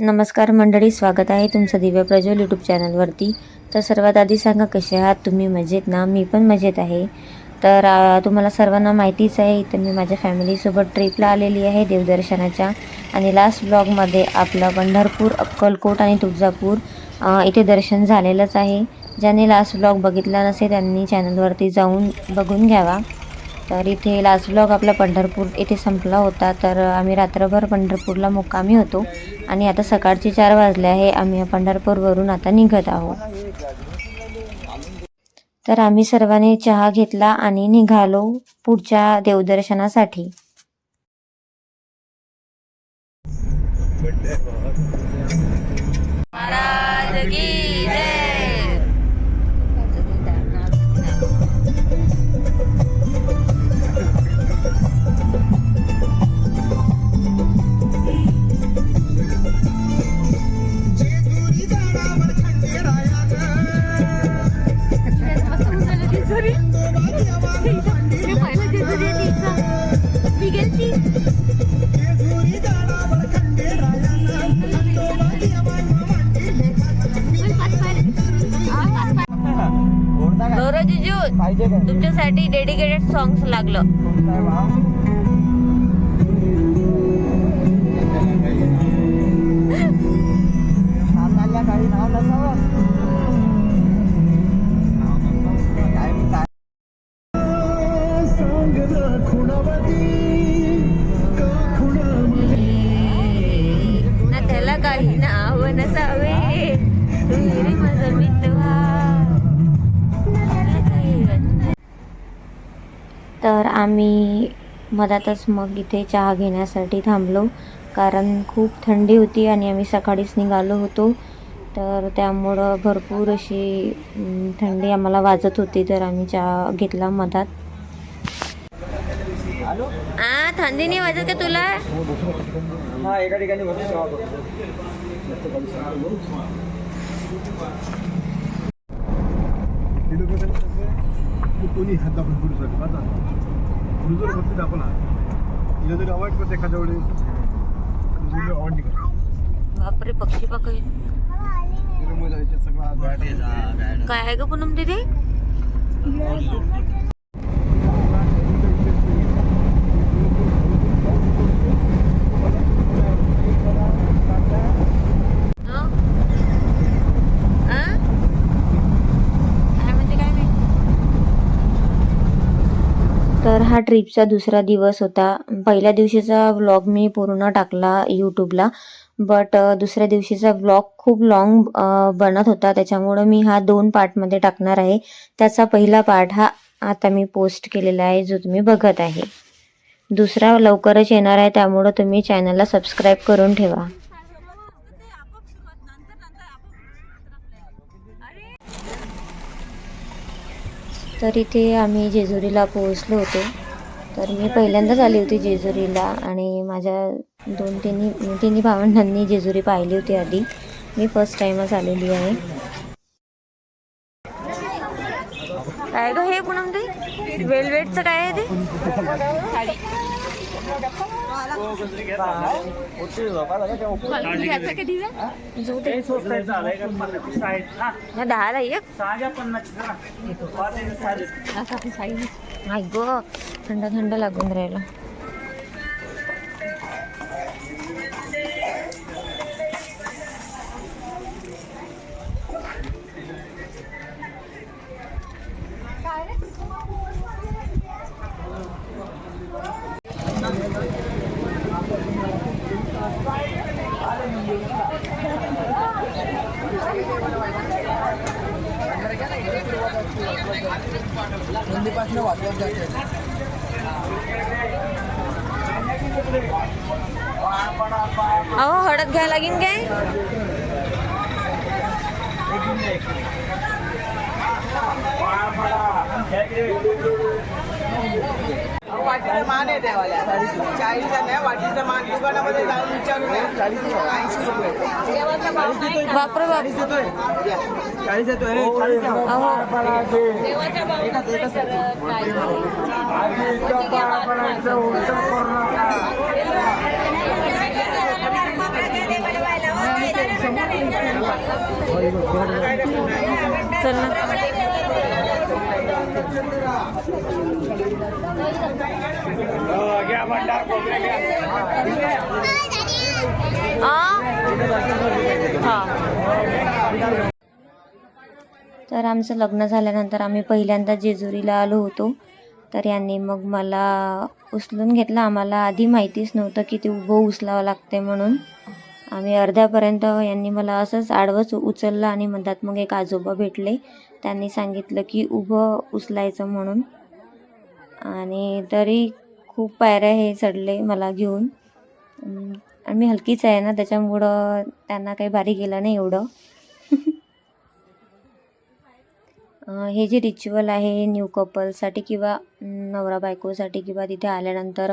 नमस्कार मंडळी स्वागत आहे तुमचं दिव्य प्रज्वल यूट्यूब चॅनलवरती तर सर्वात आधी सांगा कसे आहात? तुम्ही मजेत ना? मी पण मजेत आहे. तर तुम्हाला सर्वांना माहितीच आहे इथं मी माझ्या फॅमिलीसोबत ट्रिपला आलेली आहे देवदर्शनाच्या. आणि लास्ट ब्लॉगमध्ये आपलं पंढरपूर अक्कलकोट आणि तुळजापूर इथे दर्शन झालेलंच आहे. ज्यांनी लास्ट ब्लॉग बघितला नसेल त्यांनी चॅनलवरती जाऊन बघून घ्यावा. तर इथे लास्ट ब्लॉग आपला पंढरपूर इथे संपला होता. तर आम्ही रात्रभर पंढरपूरला मुक्कामी होतो. आणि आता सकाळचे चार वाजले आहे. आम्ही पंढरपूरवरून आता निघत आहोत. तर आम्ही सर्वांनी चहा घेतला आणि निघालो पुढच्या देवदर्शनासाठी. महाराज की तुमच्यासाठी डेडिकेटेड सॉंग्स लागलं. काही नाव नसावं. आम्ही मधातच मग इथे चहा घेण्यासाठी थांबलो. कारण खूप थंडी होती आणि आम्ही सकाळीच निघालो होतो. तर त्यामुळं भरपूर अशी थंडी आम्हाला वाजत होती तर आम्ही चहा घेतला मधात. आ थंडी नाही वाजत का तुला? हा एका ठिकाणी तुझं फक्त दाखवला. तिला जरी अवॉइड करते एखाद्या वेळेस तुझं अवॉइड नाही करत. बापरे पक्षी जायचे सगळा. काय आहे ग पूनम दिदी तर हा ट्रिपचा दुसरा दिवस होता. पहिल्या दिवशीचा व्लॉग मी पूर्ण टाकला यूट्यूबला बट दुसऱ्या दिवशीचा व्लॉग खूप लॉंग बनत होता. त्याच्यामुळं मी हा दोन पार्टमध्ये टाकणार आहे. त्याचा पहिला पार्ट हा आता मी पोस्ट केलेला आहे जो तुम्ही बघत आहे. दुसरा लवकरच येणार आहे त्यामुळं तुम्ही चॅनलला सबस्क्राईब करून ठेवा. तर इथे आम्ही जेजुरीला पोहोचलो होतो. तर मी पहिल्यांदाच आली होती जेजुरीला आणि माझ्या दोन तिन्ही तिन्ही भावंडांनी जेजुरी पाहिली होती आधी. मी फर्स्ट टाइमच आलेली आहे. काय ग हे पुनम ते वेलवेटचं काय आहे ते? दहाला एक नाही ग थंड थंड लागून राहिला. मंदीपासून वाचवत जाते अहो हळद घ्यायला लागेल काय? वाटीचं मान आहे देवाला. चाळीस नाही वाटीचं मान. दुकानामध्ये जाऊन विचारून या. ऐंशी रुपये. बापरे बाप चाळीस येतोय. अहो. एकच एकच. चल ना. तर आमचं लग्न झाल्यानंतर आम्ही पहिल्यांदा जेजुरीला आलो होतो. तर यांनी मग मला उचलून घेतलं. आम्हाला आधी माहितीच नव्हतं की ते उभं उचलावं लागते म्हणून. आम्ही अर्ध्यापर्यंत यांनी मला असंच आडवंच उचललं आणि म्हणतात मग एक आजोबा भेटले. त्यांनी सांगितलं की उभं उचलायचं म्हणून. आणि तरी खूप पायऱ्या हे चढले मला घेऊन. आणि मी हलकीच आहे ना त्याच्यामुळं त्यांना काही भारी गेलं नाही एवढं. हे जे रिच्युअल आहे न्यू कपलसाठी किंवा नवरा बायकोसाठी किंवा तिथे आल्यानंतर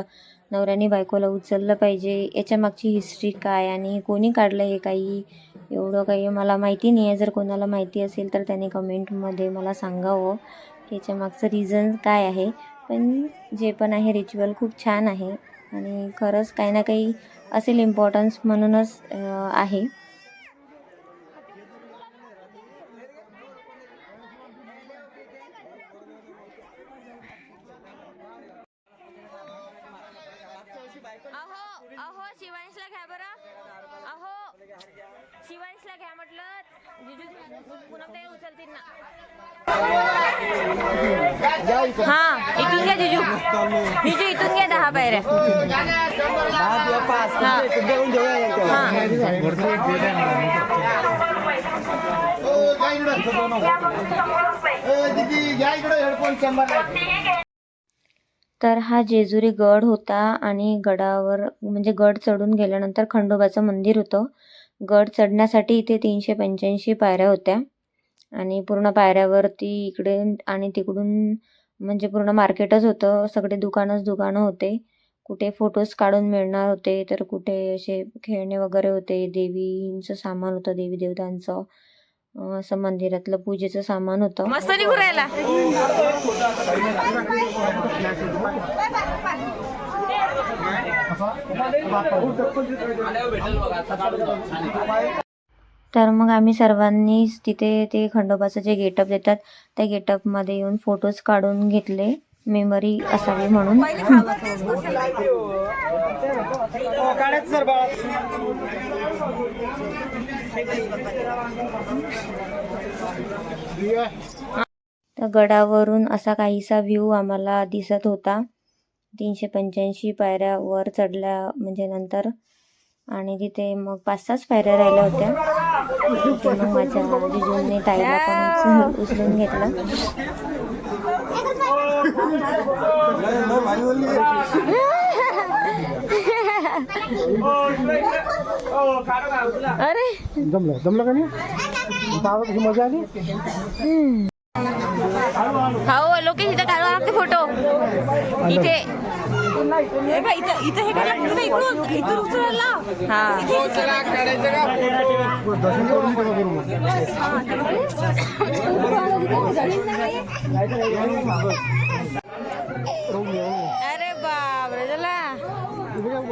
नवऱ्याने बायकोला उचललं पाहिजे. याच्या मागची हिस्ट्री काय आणि कोणी काढलं हे काही? एवढं काही मला माहिती नाही आहे जर कोणाला माहिती असेल तर त्याने कमेंटमध्ये मला सांगावं. की याच्या मागचं रिझन काय आहे? पण जे पण आहे रिच्युअल खूप छान आहे. आणि खरंच काही ना काही असेल इम्पॉर्टन्स म्हणूनच आहे अहो अहो शिवांशला घ्या बरं अहो शिवांशला घ्या म्हटलं जिजू पुन्हा ते उचलतील ना हा इथून घ्या जिजू जिजू इथून घ्या दहा पायऱ्या दहा किंवा पाच हा. देऊन घेऊया यांच्यावर. हा तर हा जेजुरी गड होता आणि गडावर म्हणजे गड चढून गेल्यानंतर खंडोबाचं मंदिर होतं. गड चढण्यासाठी इथे तीनशे पंच्याऐंशी पायऱ्या होत्या आणि पूर्ण पायऱ्यावरती इकडे आणि तिकडून म्हणजे पूर्ण मार्केटच होतं. सगळे दुकानच दुकानं होते. कुठे फोटोज काढून मिळणार होते तर कुठे असे खेळणे वगैरे होते. देवींचं सामान होतं देवी देवतांचं. असं मंदिरातलं पूजेचं सामान होतं. मस्त निघू राहिला तर मग आम्ही सर्वांनीच तिथे ते खंडोबाचं जे गेटअप देतात त्या गेटअपमध्ये येऊन फोटोज काढून घेतले. मेमरी असावी म्हणून. गडावरून असा काहीसा व्ह्यू आम्हाला दिसत होता. तीनशे पंच्याऐंशी पायऱ्या वर चढल्या म्हणजे नंतर. आणि तिथे मग पाच सहाच पायऱ्या राहिल्या होत्या. मग माझ्या जिजूंनी ताईला पण उचलून- उचलून घेतलं. अरे। जमलं जमलं का नाही आता आवाज कशी मजा आली हो लोकेश इथं काढवा लागते फोटो इथे हे। बघ, इथं इथं हे काढा लागते ना इकडून इथून उचलायला हा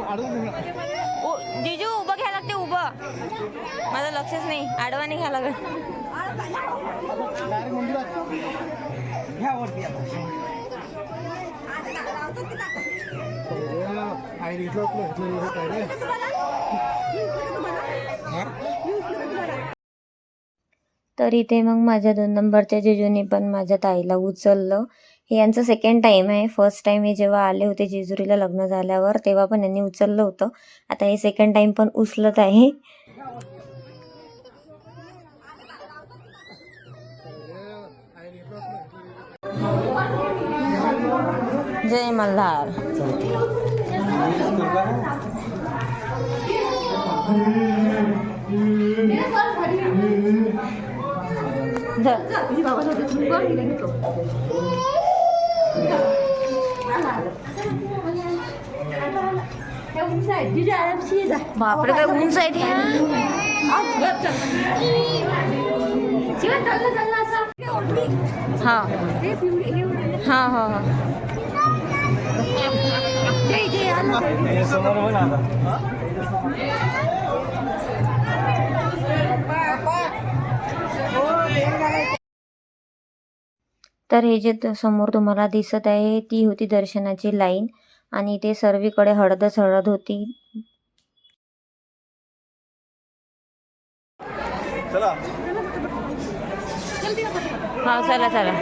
उ- जिजू उभं घ्यायला लागते उभं. माझं लक्षच नाही. आडवा नाही घ्यायला लागत ह्या वरती आता. आई इथलं इथलं इथलं काय रे? तर इथे मग माझ्या दोन नंबरच्या जेजूने पण माझ्या ताईला उचललं. हे यांचं सेकंड टाईम आहे. फर्स्ट टाईम हे जेव्हा आले होते जेजुरीला लग्न झाल्यावर तेव्हा पण यांनी उचललं होतं. आता हे सेकंड टाईम पण उचलत आहे. जय मल्हार. बापरे काय उंच आहे ते हा? हा. हा हा हे. समोर तर हे जे समोर तुम्हाला दिसत आहे ती होती दर्शनाची लाईन आणि ते सर्वीकडे हळदच हळद होती. चला. हा चला चला.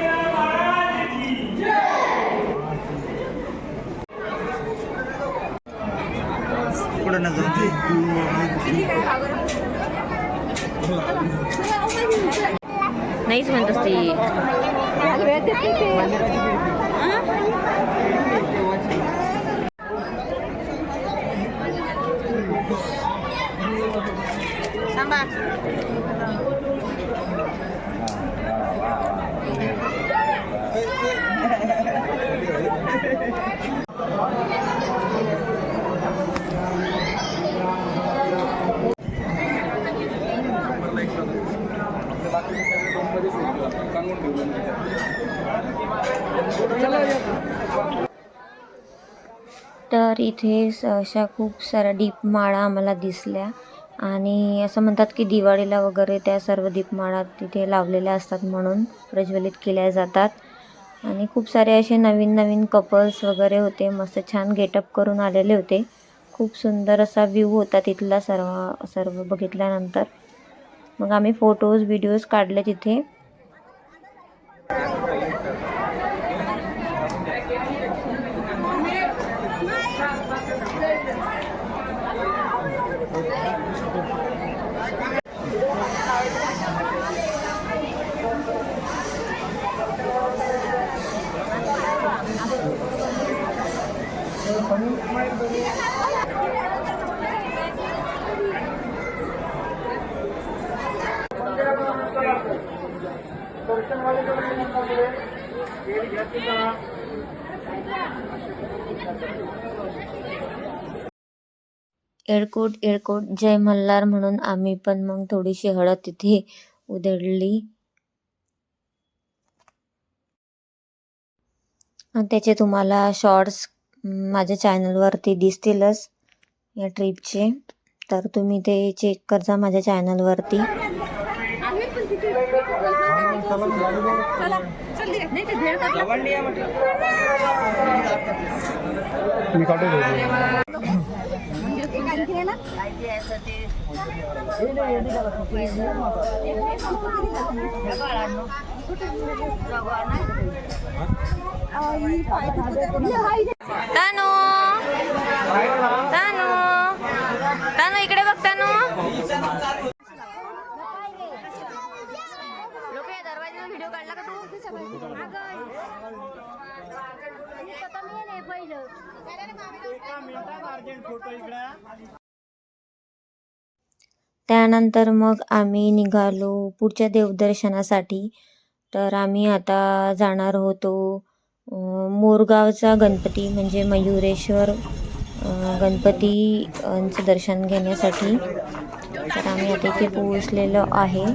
पुढे न नाहीच म्हणत सांगून तर इथे स- अशा खूप साऱ्या दीपमाळा आम्हाला दिसल्या. आणि असं म्हणतात की दिवाळीला वगैरे त्या सर्व दीपमाळा तिथे लावलेल्या असतात म्हणून प्रज्वलित केल्या जातात. आणि खूप सारे असे नवीन नवीन कपल्स वगैरे होते. मस्त छान गेटअप करून आलेले होते. खूप सुंदर असा व्ह्यू होता तिथला सर्व सर्व बघितल्यानंतर. मग आम्ही फोटोज व्हिडिओज काढले तिथे. Thank you. येळकोट एळकोट जय मल्हार म्हणून आम्ही पण मग थोडीशी हळद तिथे उधळली. त्याचे तुम्हाला शॉर्ट्स माझ्या चॅनलवरती दिसतीलच या ट्रिपचे तर तुम्ही ते चेक करजा माझ्या चॅनलवरती मी काढून ठेवतो. तानू। तानू तानू इकडे बघ तानू लोक या दरवाजाचा व्हिडिओ काढला का तू त्यानंतर मग आम्ही निघालो पुढच्या देवदर्शनासाठी. तर आम्ही आता जाणार होतो मोरगावचा गणपती म्हणजे मयुरेश्वर अं, गणपती यांचं दर्शन घेण्यासाठी. तर आम्ही आता इथे पोहोचलेलो आहे.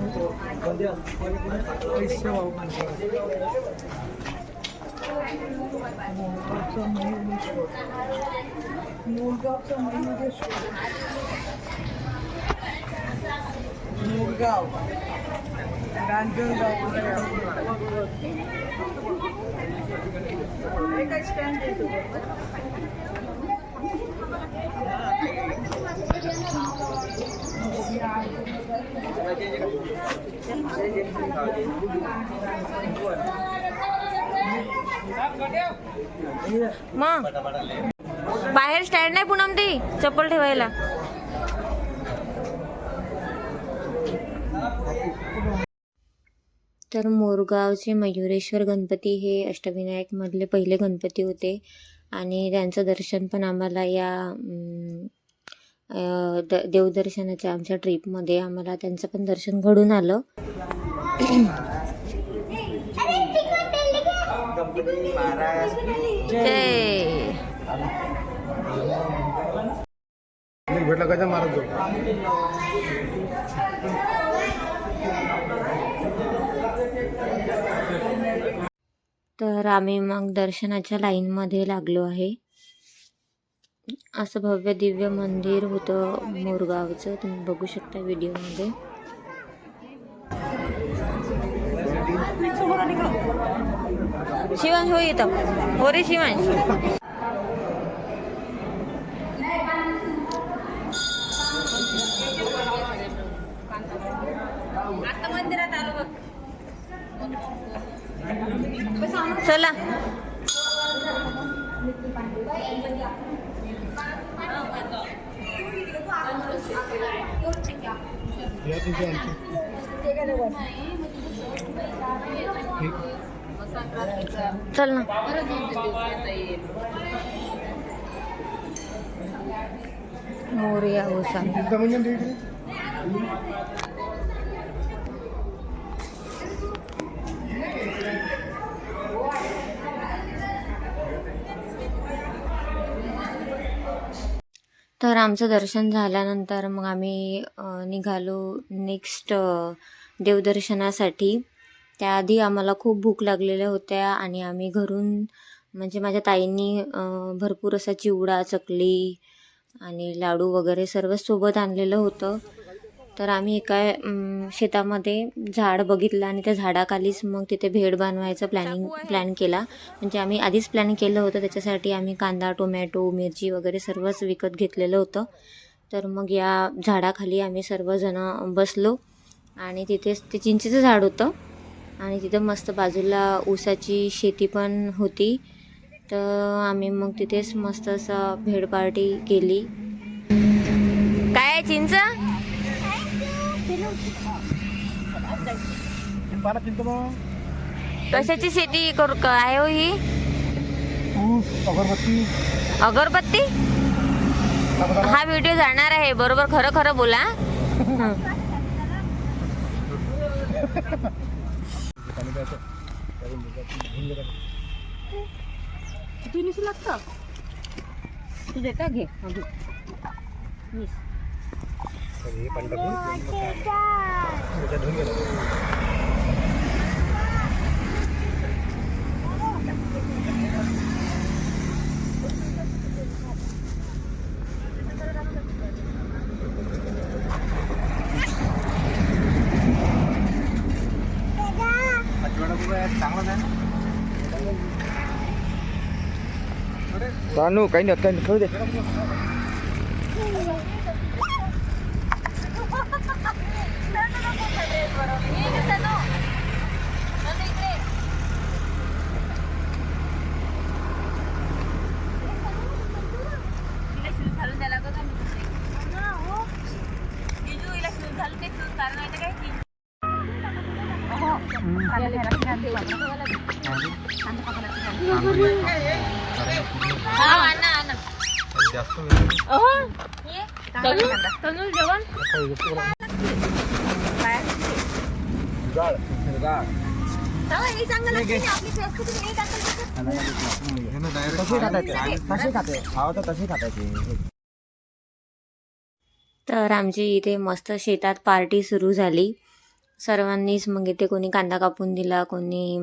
मुरगाव रांजणगाव एका स्टँड येतो मग बाहेर स्टँड नाही पुनम ती चप्पल ठेवायला. तर मोरगावचे मयुरेश्वर गणपती हे अष्टविनायकमधले पहिले गणपती होते. आणि त्यांचं दर्शन पण आम्हाला या द देवदर्शनाच्या आमच्या ट्रीपमध्ये आम्हाला त्यांचं पण दर्शन घडून आलं. भेटला मारत तर आम्ही मग दर्शनाच्या लाईनमध्ये लागलो आहे. असं भव्य दिव्य मंदिर होतं मोरगावचं. तुम्ही बघू शकता व्हिडिओमध्ये. समोर शिवांश हो येतं हो रे शिवांश. चला ना मोरया ओसा एकदा इकडे. तर आमचं दर्शन झाल्यानंतर मग आम्ही निघालो नेक्स्ट देवदर्शनासाठी त्याआधी आम्हाला खूप भूक लागलेल्या होत्या आणि आम्ही घरून म्हणजे माझ्या ताईंनी भरपूर असा चिवडा चकली आणि लाडू वगैरे सर्व सोबत आणलेलं होतं. तर आम्ही एका शेतामध्ये झाड बघितलं आणि त्या झाडाखालीच मग तिथे भेळ बनवायचं प्लॅनिंग प्लॅन केला. म्हणजे आम्ही आधीच प्लॅन केलं होतं त्याच्यासाठी आम्ही कांदा टोमॅटो मिरची वगैरे सर्वच विकत घेतलेलं होतं. तर मग या झाडाखाली आम्ही सर्वजणं बसलो आणि तिथेच ते चिंचेचं झाड होतं आणि तिथं मस्त बाजूला ऊसाची शेती पण होती. तर आम्ही मग तिथेच मस्त असं भेड पार्टी केली. काय आहे चिंच? कशाची शेती करू क- आहे हो ही? अगरबत्ती? अगरबत्ती हा व्हिडिओ जाणार आहे बरोबर खरं खरं बोला. हं. पाणी प्यायचं त्यातून घेऊन गेला. तू देता घे तर हे पाणी टाकून त्याच्यात धुवून गेला સાનું કઈ ને કઈ થોડી દે Thank you. काही नाही काही नाही गाळ गाळ तर आमची इथे मस्त शेतात पार्टी सुरू झाली. सर्वांनीच मग इथे कोणी कांदा कापून दिला कोणी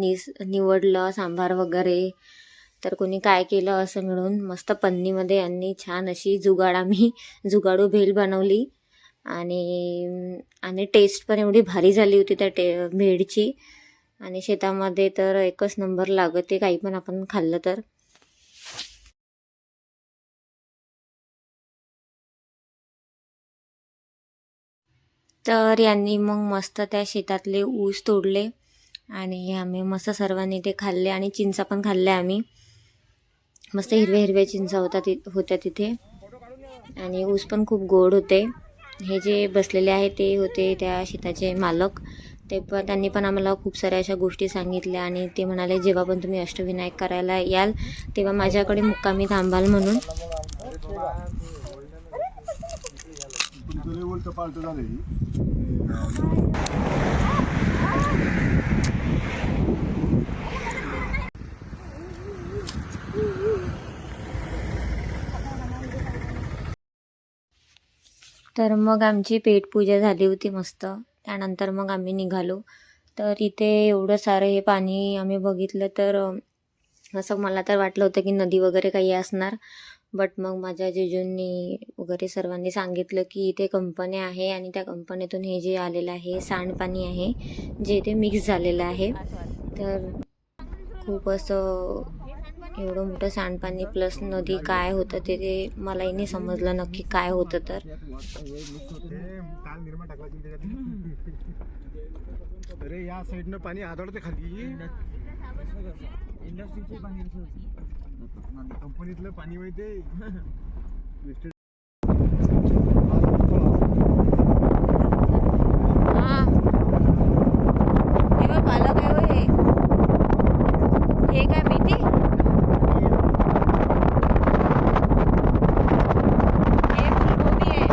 निस निवडलं सांबार वगैरे. तर कोणी काय केलं असं मिळून मस्त पन्नीमध्ये यांनी छान अशी जुगाड आम्ही जुगाडू भेल बनवली. आणि आणि टेस्ट पण एवढी भारी झाली होती त्या टे भेडची. आणि शेतामध्ये तर एकच नंबर लागते काही पण आपण खाल्लं तर. तर यांनी मग मस्त त्या शेतातले ऊस तोडले. आणि आम्ही मस्त सर्वांनी ते खाल्ले आणि चिंचा पण खाल्ल्या आम्ही. मस्त हिरव्या हिरव्या चिंचा होता ति होत्या तिथे. आणि ऊस पण खूप गोड होते. हे जे बसलेले आहे ते होते त्या शेताचे मालक. ते पण त्यांनी पण आम्हाला खूप साऱ्या अशा गोष्टी सांगितल्या आणि ते म्हणाले जेव्हा पण तुम्ही अष्टविनायक करायला याल तेव्हा माझ्याकडे मुक्कामी थांबाल म्हणून. तर मग आमची पेटपूजा झाली होती मस्त. त्यानंतर मग आम्ही निघालो. तर इथे एवढं सारं हे पाणी आम्ही बघितलं तर असं मला तर वाटलं होतं की नदी वगैरे काही असणार. बट मग माझ्या जेजूंनी वगैरे सर्वांनी सांगितलं की इथे कंपन्या आहे आणि त्या कंपनीतून हे जे आलेलं आहे सांडपाणी आहे जे इथे मिक्स झालेलं आहे. तर खूप असं एवढं मोठं सांडपाणी प्लस नदी काय होतं ते ते मलाही नाही समजलं नक्की काय होतं तर. अरे या साईडनं पाणी आदळते खाली. इंडस्ट्रीचे पाणी कंपनीतलं पाणी माहिती हा हे बघ पालक आहे हो हे हे काय मेथी हे फुलगोबी आहे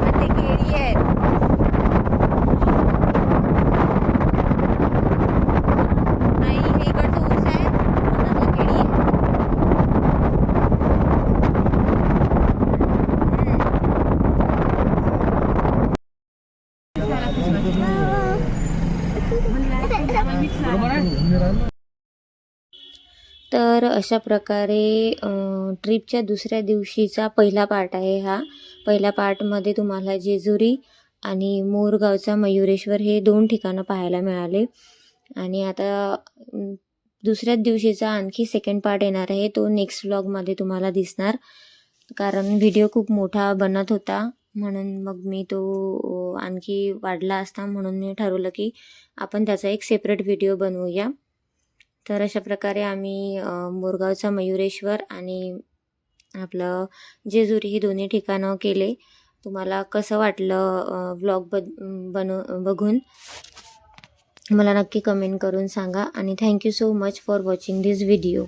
आणि ते केळी आहेत नाही हे इकडचं ऊस आहे मधातलं केळी आहे तर अशा प्रकारे ट्रिपच्या दुसऱ्या दिवशीचा पहिला पार्ट आहे हा. पहिल्या पार्टमध्ये तुम्हाला जेजुरी आणि मोरगावचा मयुरेश्वर हे दोन ठिकाणं पाहायला मिळाले. आणि आता दुसऱ्याच दिवशीचा आणखी सेकंड पार्ट येणार आहे. तो नेक्स्ट व्लॉगमध्ये तुम्हाला दिसणार. कारण व्हिडिओ खूप मोठा बनत होता. म्हणून मग मी तो आणखी वाढला असता म्हणून मी ठरवलं की आपण त्याचा एक सेपरेट व्हिडिओ बनवूया. तर अशा प्रकारे आम्ही मोरगावचा मयुरेश्वर आणि आपलं जेजुरी ही दोन्ही ठिकाणं केले. तुम्हाला कसं वाटलं व्लॉग बद बनव बघून? मला नक्की कमेंट करून सांगा आणि thank you so much for watching this video